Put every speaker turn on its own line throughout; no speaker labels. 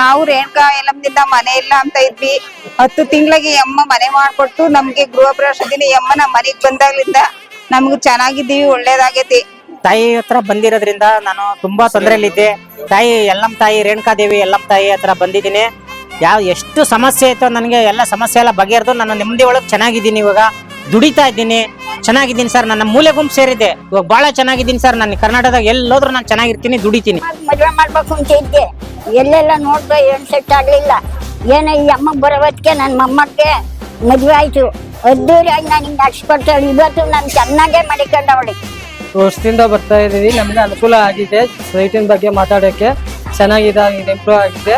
ನಾವು ರೇಣುಕಾ ಎಲ್ಲಮ್ದಿಂದ ಮನೆ ಇಲ್ಲ ಅಂತ ಇದ್ವಿ. ಹತ್ತು ತಿಂಗಳಿಗೆ ಅಮ್ಮ ಮನೆ ಮಾಡ್ಕೊಟ್ಟು ನಮ್ಗೆ ಗೃಹ ಪ್ರವೇಶ ದಿನ ಅಮ್ಮ ನಮ್ಮ ಮನೆಗ್ ಬಂದಾಗ್ಲಿಂದ ನಮ್ಗ್ ಚೆನ್ನಾಗಿದ್ದೀವಿ, ಒಳ್ಳೇದಾಗೈತಿ.
ತಾಯಿ ಹತ್ರ ಬಂದಿರೋದ್ರಿಂದ ನಾನು ತುಂಬಾ ತೊಂದರೆಯಲ್ಲಿದ್ದೆ. ತಾಯಿ ಎಲ್ಲಮ್ಮ ತಾಯಿ ರೇಣುಕಾದೇವಿ ಎಲ್ಲಮ್ಮ ತಾಯಿ ಹತ್ರ ಬಂದಿದ್ದೀನಿ. ಯಾವ ಎಷ್ಟು ಸಮಸ್ಯೆ ಇತ್ತು ನನಗೆ ಎಲ್ಲ ಸಮಸ್ಯೆ ಎಲ್ಲ ಬಗೆಹರಿದು ನಾನು ನೆಮ್ಮದಿ ಒಳಗೆ ಚೆನ್ನಾಗಿದ್ದೀನಿ ಇವಾಗ. ದುಡಿತಾ ಇದ್ದೀನಿ. ಚೆನ್ನಾಗಿದ್ದೀನಿ ಸರ್ ನನ್ನ ಮೂಲೆ ಗುಂಪು ಸೇರಿದೆ. ಇವಾಗ ಬಹಳ ಚೆನ್ನಾಗಿದ್ದೀನಿ ಸರ್ ನಾನು ಕರ್ನಾಟಕದಾಗ ಎಲ್ಲೋದ್ರು ನಾನು ಚೆನ್ನಾಗಿರ್ತೀನಿ ದುಡಿತೀನಿ.
ಮದುವೆ ಮಾಡ್ಬೇಕು ಅಂತ ಇದ್ದೆ. ಎಲ್ಲೆಲ್ಲ ನೋಡ್ದೆ ಏನ್ ಸೆಟ್ ಆಗ್ಲಿಲ್ಲ. ಏನ ಈ ಅಮ್ಮ ಬರೋ ಹೊತ್ತಿಗೆ ನನ್ನ ಮೊಮ್ಮಕ್ಕೆ ಮದುವೆ ಆಯ್ತು. ಅದ್ದೂರಿಯಾಗಿ ನಾನು ಹಿಂಗೆ ನಡ್ಸ್ಕೊಡ್ತಾಳೆ ಇವತ್ತು ನಾನು ಚೆನ್ನಾಗೇ ಮಾಡಿಕೊಂಡವಳಿ
ವರ್ಷದಿಂದ ಬರ್ತಾ ಇದ್ದೀವಿ ನಮಗೆ ಅನುಕೂಲ ಆಗಿದೆ. ಸೈಟಿನ ಬಗ್ಗೆ ಮಾತಾಡೋಕ್ಕೆ ಚೆನ್ನಾಗಿದೆ ಇಂಪ್ರೂವ್ ಆಗಿದೆ.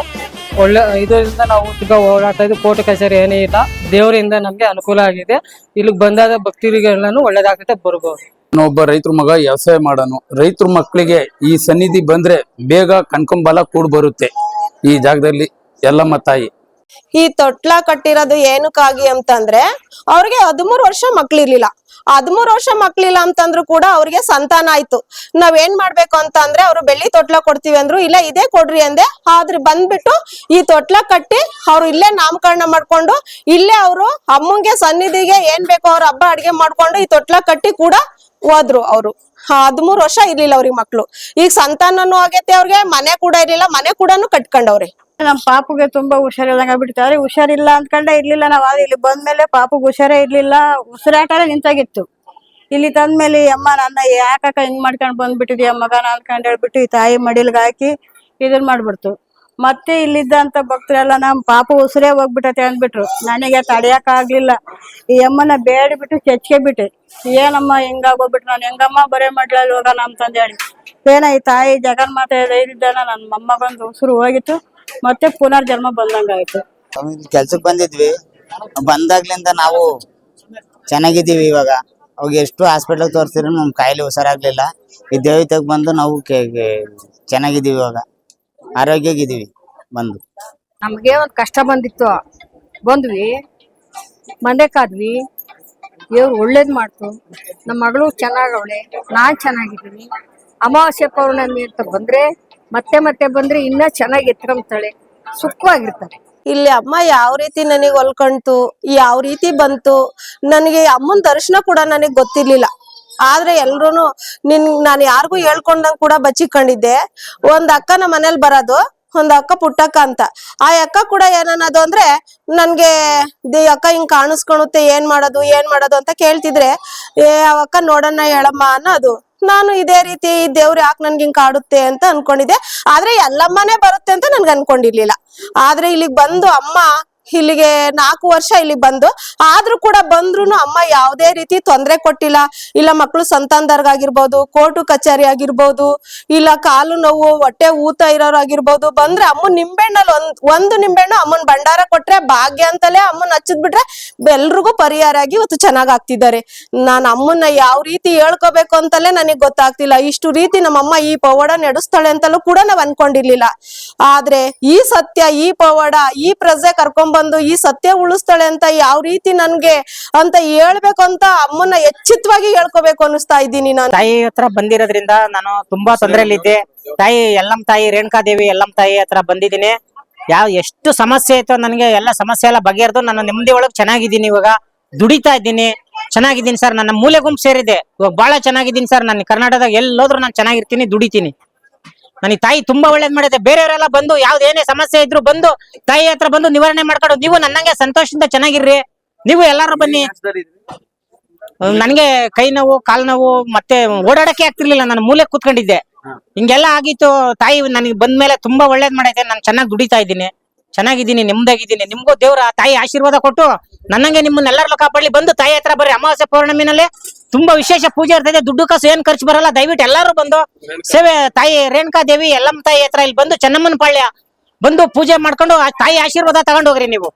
ಒಳ್ಳೆ ಇದರಿಂದ ನಾವು ತುಂಬ ಓಡಾಡ್ತಾ ಇದ್ದೀವಿ ಕೋರ್ಟ್ ಕಚೇರಿ ಏನೇ ಇಲ್ಲ, ದೇವರಿಂದ ನಮ್ಗೆ ಅನುಕೂಲ ಆಗಿದೆ. ಇಲ್ಲಿಗೆ ಬಂದಾದ ಭಕ್ತಿಗಳನ್ನು ಒಳ್ಳೇದಾಗುತ್ತೆ ಬರ್ಬೋದು.
ಒಬ್ಬ ರೈತರ ಮಗ ವ್ಯವಸಾಯ ಮಾಡೋನು. ರೈತರ ಮಕ್ಕಳಿಗೆ ಈ ಸನ್ನಿಧಿ ಬಂದ್ರೆ ಬೇಗ ಕಣ್ಕೊಂಬಲ ಕೂಡ್ ಬರುತ್ತೆ. ಈ ಜಾಗದಲ್ಲಿ ಎಲ್ಲಮ್ಮ ತಾಯಿ.
ಈ ತೊಟ್ಲ ಕಟ್ಟಿರೋದು ಏನಕ್ಕಾಗಿ ಅಂತಂದ್ರೆ, ಅವ್ರಿಗೆ ಹದಿಮೂರು ವರ್ಷ ಮಕ್ಳಿರ್ಲಿಲ್ಲ. ಹದಿಮೂರು ವರ್ಷ ಮಕ್ಳಿಲ್ಲ ಅಂತಂದ್ರು ಕೂಡ ಅವ್ರಿಗೆ ಸಂತಾನ ಆಯ್ತು. ನಾವ್ ಏನ್ ಮಾಡ್ಬೇಕು ಅಂತ ಅಂದ್ರೆ ಅವ್ರು ಬೆಳ್ಳಿ ತೊಟ್ಲ ಕೊಡ್ತೀವಿ ಅಂದ್ರು, ಇಲ್ಲ ಇದೇ ಕೊಡ್ರಿ ಅಂದೆ, ಆದ್ರೆ ಬಂದ್ಬಿಟ್ಟು ಈ ತೊಟ್ಲ ಕಟ್ಟಿ ಅವ್ರು ಇಲ್ಲೇ ನಾಮಕರಣ ಮಾಡ್ಕೊಂಡು, ಇಲ್ಲೇ ಅವರು ಅಮ್ಮಂಗೆ ಸನ್ನಿಧಿಗೆ ಏನ್ ಬೇಕೋ ಅವ್ರ ಹಬ್ಬ ಅಡ್ಗೆ ಮಾಡ್ಕೊಂಡು ಈ ತೊಟ್ಲ ಕಟ್ಟಿ ಕೂಡ ಹೋದ್ರು ಅವರು. ಹದಿಮೂರು ವರ್ಷ ಇರ್ಲಿಲ್ಲ ಅವ್ರಿಗೆ ಮಕ್ಳು. ಈಗ ಸಂತಾನನೂ ಆಗೈತೆ ಅವ್ರಿಗೆ, ಮನೆ ಕೂಡ ಇರ್ಲಿಲ್ಲ, ಮನೆ ಕೂಡನು ಕಟ್ಕೊಂಡವ್ರೆ.
ನಮ್ ಪಾಪುಗೆ ತುಂಬಾ ಹುಷಾರಿಲ್ದಂಗ ಆದ್ರೆ ಹುಷಾರಿಲ್ಲ ಅಂದ್ಕೊಂಡೆ ಇರ್ಲಿಲ್ಲ. ನಾವ್ ಆದ್ರೆ ಇಲ್ಲಿ ಬಂದ್ಮೇಲೆ ಪಾಪುಗ್ ಹುಷಾರೇ ಇರ್ಲಿಲ್ಲ. ಉಸಿರಾಟನೇ ನಿಂತಾಗಿತ್ತು. ಇಲ್ಲಿ ತಂದ್ಮೇಲೆ, ಅಮ್ಮ, ನನ್ನ ಯಾಕಕ್ಕ ಹಿಂಗ್ ಮಾಡ್ಕೊಂಡ್ ಬಂದ್ಬಿಟ್ಟಿದ್ಯಾ ಮಗನ ಅನ್ಕೊಂಡ್ ಹೇಳ್ಬಿಟ್ಟು ಈ ತಾಯಿ ಮಡಿಲ್ಗ್ ಹಾಕಿ ಇದನ್ ಮಾಡ್ಬಿಡ್ತು. ಮತ್ತೆ ಇಲ್ಲಿದ್ದಂತ ಭಕ್ತರೆಲ್ಲ ನಮ್ ಪಾಪು ಉಸಿರೇ ಹೋಗ್ಬಿಟ್ಟತೆ ಅಂದ್ಬಿಟ್ರು. ನನಗೆ ತಡೆಯಕ್ ಆಗ್ಲಿಲ್ಲ ಈ ಅಮ್ಮನ ಬೇಡ್ಬಿಟ್ಟು ಚಚ್ಕೆ ಬಿಟ್ಟೆ. ಏನಮ್ಮ ಹಿಂಗಾಗೋಗ್ಬಿಟ್ಟು ನಾನು ಹೆಂಗಮ್ಮ ಬರೇ ಮಾಡ್ಲಲ್ಲಿ ಹೋಗೋಣ ತಂದೆ ಹೇಳಿ ಏನ, ಈ ತಾಯಿ ಜಗನ್ಮಾತೆ ಧೈರ್ಯದಾನ ನನ್ನ ಮೊಮ್ಮಗಂದು ಉಸಿರು ಹೋಗಿತ್ತು. ಮತ್ತೆ ಪುನರ್ಜನ್ಮ ಬಂದಂಗಾಯ್ತು
ಕೆಲ್ಸಕ್ ಬಂದಿದ್ವಿ. ಬಂದಾಗ್ಲಿಂದ ನಾವು ಚೆನ್ನಾಗಿದ್ದೀವಿ ಇವಾಗ. ಅವಾಗ ಎಷ್ಟು ಹಾಸ್ಪಿಟ್ಲ್ ತೋರಿಸಿದ್ರು ನಮ್ ಕಾಯಿಲೆ ಹುಷಾರಾಗ್ಲಿಲ್ಲ. ಈ ದೇವತೆಗೆ ಬಂದು ನಾವು ಕೆ- ಕೆ- ಚೆನ್ನಾಗಿದ್ದೀವಿ ಇವಾಗ. ಆರೋಗ್ಯಾಗಿದ್ದೀವಿ ಬಂದು.
ನಮಗೆ ಒಂದ್ ಕಷ್ಟ ಬಂದಿತ್ತು. ಬಂದ್ವಿ ಮಂದೆಕಾದ್ವಿ ಕಾದ್ವಿ ದೇವ್ರು ಒಳ್ಳೇದ್ ಮಾಡ್ತು. ನಮ್ಮ ಮಗಳು ಚೆನ್ನಾಗವಳೆ ನಾನ್ ಚೆನ್ನಾಗಿದ್ದೀನಿ. ಅಮಾವಾಸ್ಯ ಪೌರ್ಣಮಿ ಅಂತ ಬಂದ್ರೆ ಮತ್ತೆ ಮತ್ತೆ ಬಂದ್ರೆ ಇನ್ನ ಚೆನ್ನಾಗಿ ಎತ್ಕೊಂತಾಳೆ. ಸುಖವಾಗಿರ್ತಾರೆ.
ಇಲ್ಲಿ ಅಮ್ಮ ಯಾವ ರೀತಿ ನನಗೆ ಹೊಲ್ಕೊಂತು, ಯಾವ ರೀತಿ ಬಂತು, ನನಗೆ ಅಮ್ಮನ ದರ್ಶನ ಕೂಡ ನನಗೆ ಗೊತ್ತಿರ್ಲಿಲ್ಲ. ಆದ್ರೆ ಎಲ್ರು ನಿನ್, ನಾನು ಯಾರಿಗೂ ಹೇಳ್ಕೊಂಡಂಗ್ ಕೂಡ ಬಚ್ಚಿಕೊಂಡಿದ್ದೆ. ಒಂದ್ ಅಕ್ಕ ನಮ್ಮ ಮನೇಲಿ ಬರೋದು, ಒಂದ್ ಅಕ್ಕ ಪುಟ್ಟಕ್ಕ ಅಂತ. ಆ ಅಕ್ಕ ಕೂಡ ಏನನ್ನೋದು ಅಂದ್ರೆ, ನನ್ಗೆ ದಿ ಅಕ್ಕ ಹಿಂಗ್ ಕಾಣಿಸ್ಕೊಳುತ್ತೆ ಏನ್ ಮಾಡೋದು ಏನ್ ಮಾಡೋದು ಅಂತ ಕೇಳ್ತಿದ್ರೆ, ಏ ಅಕ್ಕ ನೋಡೋಣ ಹೇಳಮ್ಮ ಅನ್ನೋದು. ನಾನು ಇದೇ ರೀತಿ ದೇವ್ರು ಯಾಕೆ ನನ್ಗೆ ಹಿಂಗ್ ಕಾಡುತ್ತೆ ಅಂತ ಅನ್ಕೊಂಡಿದ್ದೆ. ಆದ್ರೆ ಎಲ್ಲಮ್ಮನೇ ಬರುತ್ತೆ ಅಂತ ನನ್ಗೆ ಅನ್ಕೊಂಡಿರ್ಲಿಲ್ಲ. ಆದ್ರೆ ಇಲ್ಲಿಗ್ ಬಂದು ಅಮ್ಮ ಇಲ್ಲಿಗೆ ನಾಲ್ಕು ವರ್ಷ ಇಲ್ಲಿ ಬಂದು. ಆದ್ರೂ ಕೂಡ ಬಂದ್ರು ಅಮ್ಮ ಯಾವುದೇ ರೀತಿ ತೊಂದರೆ ಕೊಟ್ಟಿಲ್ಲ. ಇಲ್ಲ ಮಕ್ಕಳು ಸಂತಾನದವ್ರಿಗಾಗಿರ್ಬೋದು ಕೋರ್ಟು ಕಚೇರಿ ಆಗಿರ್ಬೋದು, ಇಲ್ಲ ಕಾಲು ನೋವು, ಹೊಟ್ಟೆ ಊತ ಇರೋರು ಆಗಿರ್ಬೋದು ಬಂದ್ರೆ ಅಮ್ಮನ್ ನಿಂಬೆಹಣ್ಣಲ್ಲಿ ಒಂದ್, ಒಂದು ನಿಂಬೆಹಣ್ಣು ಅಮ್ಮನ್ ಭಂಡಾರ ಕೊಟ್ರೆ ಭಾಗ್ಯ ಅಂತಲೇ ಅಮ್ಮನ್ ಹಚ್ಚದ್ ಬಿಟ್ರೆ ಎಲ್ರಿಗೂ ಪರಿಹಾರ ಆಗಿ ಇವತ್ತು ಚೆನ್ನಾಗ್ ಆಗ್ತಿದ್ದಾರೆ. ನಾನ್ ಅಮ್ಮನ್ನ ಯಾವ ರೀತಿ ಹೇಳ್ಕೋಬೇಕು ಅಂತಲೇ ನನಗೆ ಗೊತ್ತಾಗ್ತಿಲ್ಲ. ಇಷ್ಟು ರೀತಿ ನಮ್ಮಮ್ಮ ಈ ಪವಾಡ ನಡೆಸ್ತಾಳೆ ಅಂತಲೂ ಕೂಡ ನಾವ್ ಅನ್ಕೊಂಡಿರ್ಲಿಲ್ಲ. ಆದ್ರೆ ಈ ಸತ್ಯ, ಈ ಪವಾಡ, ಈ ಪ್ರಜೆ ಕರ್ಕೊಂಡ್ಬಂದು ಈ ಸತ್ಯ ಉಳಿಸ್ತಾಳೆ ಅಂತ ಯಾವ ರೀತಿ ನನ್ಗೆ ಅಂತ ಹೇಳ್ಬೇಕು ಅಂತ ಅಮ್ಮನ್ನ ಎಚ್ಚಿತವಾಗಿ ಹೇಳ್ಕೋಬೇಕು ಅನಿಸ್ತಾ ಇದ್ದೀನಿ ನಾನು.
ತಾಯಿ ಹತ್ರ ಬಂದಿರೋದ್ರಿಂದ ನಾನು ತುಂಬಾ ತೊಂದರೆಯಲ್ಲಿದ್ದೆ. ತಾಯಿ ಎಲ್ಲಮ್ಮ ತಾಯಿ ರೇಣುಕಾದೇವಿ ಎಲ್ಲಮ್ಮ ತಾಯಿ ಹತ್ರ ಬಂದಿದ್ದೀನಿ. ಯಾವ ಎಷ್ಟು ಸಮಸ್ಯೆ ಇತ್ತು ನನಗೆ ಎಲ್ಲ ಸಮಸ್ಯೆ ಎಲ್ಲ ಬಗೆಹರಿದು ನಾನು ನೆಮ್ಮದಿ ಒಳಗೆ ಚೆನ್ನಾಗಿದ್ದೀನಿ ಇವಾಗ. ದುಡಿತಾ ಇದ್ದೀನಿ. ಚೆನ್ನಾಗಿದ್ದೀನಿ ಸರ್, ನನ್ನ ಮೂಲೆ ಗುಂಪು ಸೇರಿದೆ. ಇವಾಗ ಬಹಳ ಚೆನ್ನಾಗಿದ್ದೀನಿ ಸರ್, ನಾನು ಕರ್ನಾಟಕದಾಗ ಎಲ್ಲೋದ್ರೂ ನಾನು ಚೆನ್ನಾಗಿರ್ತೀನಿ, ದುಡಿತೀನಿ. ನನಗೆ ತಾಯಿ ತುಂಬಾ ಒಳ್ಳೇದ್ ಮಾಡಿದೆ. ಬೇರೆಯವರೆಲ್ಲ ಬಂದು ಯಾವ್ದೇನೇ ಏನೇ ಸಮಸ್ಯೆ ಇದ್ರು ಬಂದು ತಾಯಿ ಹತ್ರ ಬಂದು ನಿವಾರಣೆ ಮಾಡ್ಕೊಂಡು ನೀವು ನನ್ನಂಗೆ ಸಂತೋಷದಿಂದ ಚೆನ್ನಾಗಿರ್ರಿ. ನೀವು ಎಲ್ಲಾರು ಬನ್ನಿ. ನನ್ಗೆ ಕೈ ನೋವು ಕಾಲ್ ನೋವು ಮತ್ತೆ ಓಡಾಡಕ್ಕೆ ಆಗ್ತಿರ್ಲಿಲ್ಲ. ನಾನು ಮೂಲೆ ಕೂತ್ಕೊಂಡಿದ್ದೆ. ಹಿಂಗೆಲ್ಲ ಆಗಿತ್ತು. ತಾಯಿ ನನಗೆ ಬಂದ್ಮೇಲೆ ತುಂಬಾ ಒಳ್ಳೇದ್ ಮಾಡೈತೆ ನಾನು ಚೆನ್ನಾಗಿ ದುಡಿತಾ ಇದ್ದೀನಿ. ಚೆನ್ನಾಗಿದ್ದೀನಿ ನೆಮ್ಮದಾಗಿದ್ದೀನಿ. ನಿಮ್ಗೂ ದೇವ್ರ ತಾಯಿ ಆಶೀರ್ವಾದ ಕೊಟ್ಟು ನನ್ನಂಗೆ ನಿಮ್ಮನ್ನೆಲ್ಲರಲ್ಲೂ ಕಾಪಾಡಲಿ. ಬಂದು ತಾಯಿ ಹತ್ರ ಬರ್ರಿ. ಅಮಾವಾಸ್ಯೆ ಪೌರ್ಣಮಿನಲ್ಲಿ ತುಂಬಾ ವಿಶೇಷ ಪೂಜೆ ಇರ್ತದೆ. ದುಡ್ಡು ಕಾಸು ಏನ್ ಖರ್ಚು ಬರಲ್ಲ. ದಯವಿಟ್ಟು ಎಲ್ಲರೂ ಬಂದು ಸೇವೆ ತಾಯಿ ರೇಣುಕಾ ದೇವಿ ಎಲ್ಲಮ್ಮ ತಾಯಿ ಹತ್ರ ಇಲ್ಲಿ ಬಂದು ಚೆನ್ನಮ್ಮನ ಪಾಳ್ಯ ಬಂದು ಪೂಜೆ ಮಾಡ್ಕೊಂಡು ತಾಯಿ ಆಶೀರ್ವಾದ ತಗೊಂಡು ಹೋಗ್ರಿ ನೀವು.